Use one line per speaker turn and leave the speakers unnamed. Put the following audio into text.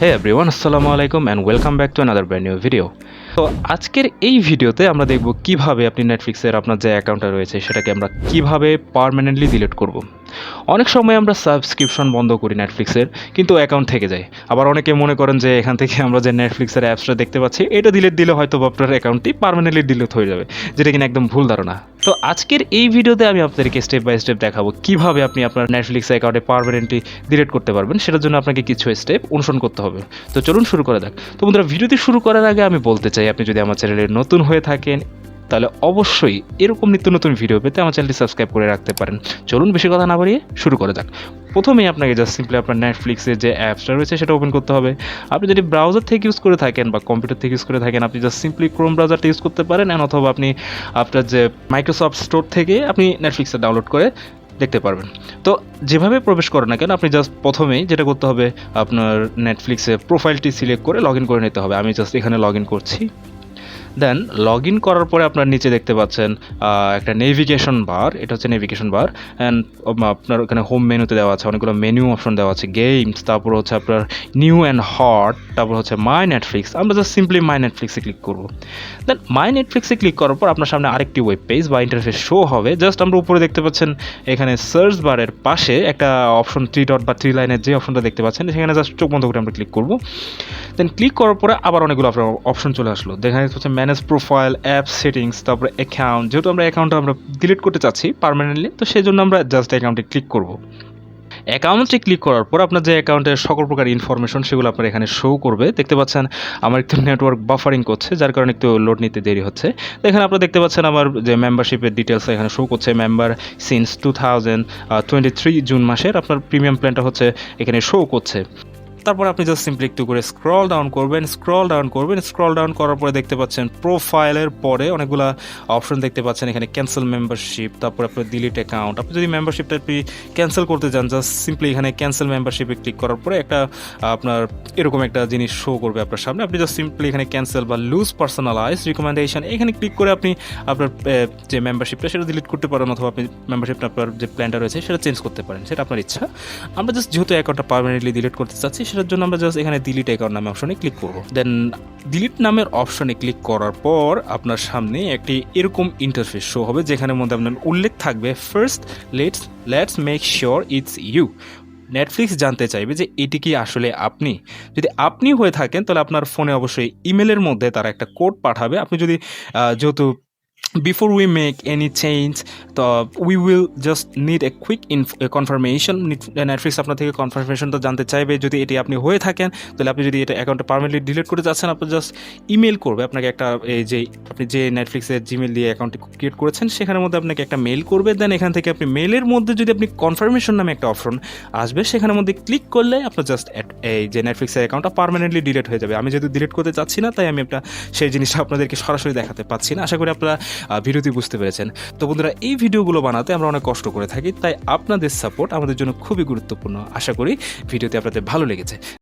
হে everyone আসসালামু আলাইকুম and welcome back to another brand new video তো আজকের এই ভিডিওতে আমরা দেখব কীভাবে আপনি নেটফ্লিক্সের আপনার যে অ্যাকাউন্টটা রয়েছে সেটাকে আমরা কীভাবে পার্মানেন্টলি ডিলিট করব। অনেক সময় আমরা সাবস্ক্রিপশন বন্ধ করি নেটফ্লিক্সের কিন্তু অ্যাকাউন্ট থেকে যায়। আবার অনেকে মনে করেন যে এখান থেকে আমরা যে নেটফ্লিক্সের অ্যাপসটা দেখতে পাচ্ছি, এটা ডিলিট দিলে হয়তো আপনার অ্যাকাউন্টটি পার্মানেন্টলি ডিলিট হয়ে যাবে, যেটা কিনা একদম ভুল ধারণা। তো আজকের এই ভিডিওতে আমি আপনাদেরকে স্টেপ বাই স্টেপ দেখাবো কীভাবে আপনি আপনার নেটফ্লিক্স অ্যাকাউন্টে পারমানেন্টলি ডিলিট করতে পারবেন, সেটার জন্য আপনাকে কিছু স্টেপ অনুসরণ করতে হবে। তো চলুন শুরু করা যাক। তো বন্ধুরা, ভিডিওটি শুরু করার আগে আমি বলতে চাই, আপনি যদি আমার চ্যানেলে নতুন হয়ে থাকেন, তাহলে অবশ্যই এরকম নিত্য নতুন ভিডিও পেতে আমার চ্যানেলটি সাবস্ক্রাইব করে রাখতে পারেন। চলুন বেশি কথা না বাড়িয়ে শুরু করা যাক। প্রথমেই আপনাকে জাস্ট সিম্পলি আপনার নেটফ্লিক্সের যে অ্যাপসটা রয়েছে সেটা ওপেন করতে হবে। আপনি যদি ব্রাউজার থেকে ইউজ করে থাকেন বা কম্পিউটার থেকে ইউজ করে থাকেন, আপনি জাস্ট সিম্পলি ক্রোম ব্রাউজারটা ইউজ করতে পারেন and অথবা আপনি আপনার যে মাইক্রোসফট স্টোর থেকে আপনি নেটফ্লিক্সটা ডাউনলোড করে দেখতে পারবেন। তো যেভাবে প্রবেশ করেন না কেন, আপনি জাস্ট প্রথমেই যেটা করতে হবে, আপনার নেটফ্লিক্সে প্রোফাইলটি সিলেক্ট করে লগ ইন করে নিতে হবে। আমি জাস্ট এখানে লগ ইন করছি। দেন লগ ইন করার পরে আপনার নিচে দেখতে পাচ্ছেন একটা নেভিগেশন বার এটা হচ্ছে নেভিগেশন বার অ্যান্ড আপনার ওখানে হোম মেনুতে দেওয়া আছে, অনেকগুলো মেনু অপশন দেওয়া আছে গেমস তারপর হচ্ছে আপনার নিউ অ্যান্ড হট তারপর হচ্ছে মাই নেটফ্লিক্স আমরা জাস্ট সিম্পলি মাই নেটফ্লিক্সে ক্লিক করব। দেন মাই নেটফ্লিক্সে ক্লিক করার পর আপনার সামনে আরেকটি ওয়েব পেজ বা ইন্টারফেস শো হবে। জাস্ট আমরা উপরে দেখতে পাচ্ছেন, এখানে সার্চ বারের পাশে একটা অপশন থ্রি ডট বা থ্রি লাইনের যে অপশনটা দেখতে পাচ্ছেন, সেখানে জাস্ট চোখ বন্ধ করে আমরা ক্লিক করব। দেন ক্লিক করার পরে আবার অনেকগুলো আপনার অপশন চলে আসলো। দেখানে হচ্ছে ম্যানেজ প্রোফাইল অ্যাপ সেটিংস তারপরে অ্যাকাউন্ট যেহেতু আমরা অ্যাকাউন্টটা আমরা ডিলিট করতে চাচ্ছি পার্মানেন্টলি তো সেই জন্য আমরা জাস্ট অ্যাকাউন্টে ক্লিক করব। অ্যাকাউন্টে ক্লিক করার পর আপনার যে অ্যাকাউন্টের সকল প্রকার ইনফরমেশন সেগুলো আপনার এখানে শো করবে। দেখতে পাচ্ছেন, আমার একটু নেটওয়ার্ক বাফারিং করছে, যার কারণে একটু লোড নিতে দেরি হচ্ছে। এখানে আপনারা দেখতে পাচ্ছেন আমার যে মেম্বারশিপের ডিটেলস এখানে শো করছে member since two thousand twenty three June মাসের আপনার প্রিমিয়াম প্ল্যানটা হচ্ছে এখানে শো করছে। তারপর আপনি জাস্ট সিম্পলি একটু করে স্ক্রল ডাউন করবেন স্ক্রল ডাউন করবেন স্ক্রল ডাউন করার পরে দেখতে পাচ্ছেন প্রোফাইলের পরে অনেকগুলো অপশন দেখতে পাচ্ছেন, এখানে ক্যান্সেল মেম্বারশিপ তারপর আপনার ডিলিট অ্যাকাউন্ট আপনি যদি মেম্বারশিপটা আপনি ক্যান্সেল করতে চান জাস্ট সিম্পলি এখানে ক্যান্সেল মেম্বারশিপে ক্লিক করার পরে একটা, আপনার এরকম একটা জিনিস শো করবে আপনার সামনে। আপনি জাস্ট সিম্পলি এখানে ক্যান্সেল বা লুজ পার্সোনালাইজ রিকমেন্ডেশন এখানে ক্লিক করে আপনি আপনার যে মেম্বারশিপটা সেটা ডিলিট করতে পারেন অথবা আপনি মেম্বারশিপটা আপনার যে প্ল্যানটা রয়েছে, সেটা চেঞ্জ করতে পারেন। সেটা আপনার ইচ্ছা। আমরা জাস্ট যেহেতু অ্যাকাউন্টটা পারমানেন্টলি ডিলিট করতে চাচ্ছি সেটার জন্য আমরা জাস্ট এখানে ডিলিট অ্যাকাউন্ট নামে অপশনে ক্লিক করব। দেন ডিলিট নামের অপশনে ক্লিক করার পর আপনার সামনে একটি এরকম ইন্টারফেস শো হবে, যেখানের মধ্যে আপনার উল্লেখ থাকবে first let's let's make sure it's you Netflix জানতে চাইবে যে এটি কি আসলে আপনি। যদি আপনি হয়ে থাকেন, তাহলে আপনার ফোনে অবশ্যই ইমেলের মধ্যে তারা একটা কোড পাঠাবে। আপনি যদি যেহেতু before we make any change তো we will just need a quick confirmation Netflix আপনার থেকে কনফার্মেশনটা জানতে চাইবে। যদি এটি আপনি হয়ে থাকেন, তাহলে আপনি যদি এটা অ্যাকাউন্টে পারমানেন্টলি ডিলিট করতে যাচ্ছেন, আপনি জাস্ট ইমেল করবে। আপনাকে একটা, এই যে, আপনি যে নেটফ্লিক্সের জিমেল দিয়ে অ্যাকাউন্টটি ক্রিয়েট করেছেন, সেখানের মধ্যে আপনাকে একটা মেল করবে। দেন এখান থেকে আপনি মেলের মধ্যে যদি আপনি কনফার্মেশন নামে একটা অপশন আসবে, সেখানের মধ্যে ক্লিক করলে আপনার জাস্ট এই যে নেটফ্লিক্সের অ্যাকাউন্টটা পারমানেন্টলি ডিলিট হয়ে যাবে। আমি যেহেতু ডিলিট করতে চাচ্ছি না, তাই আমি একটা, সেই জিনিসটা আপনাদেরকে সরাসরি দেখাতে পাচ্ছি না। আশা করি আপনারা আহ, ভিডিওটি বুঝতে পেরেছেন। তো বন্ধুরা এই ভিডিওগুলো বানাতে আমরা অনেক কষ্ট করে থাকি তাই আপনাদের সাপোর্ট আমাদের জন্য খুবই গুরুত্বপূর্ণ। আশা করি ভিডিওতে আপনাদের ভালো লেগেছে।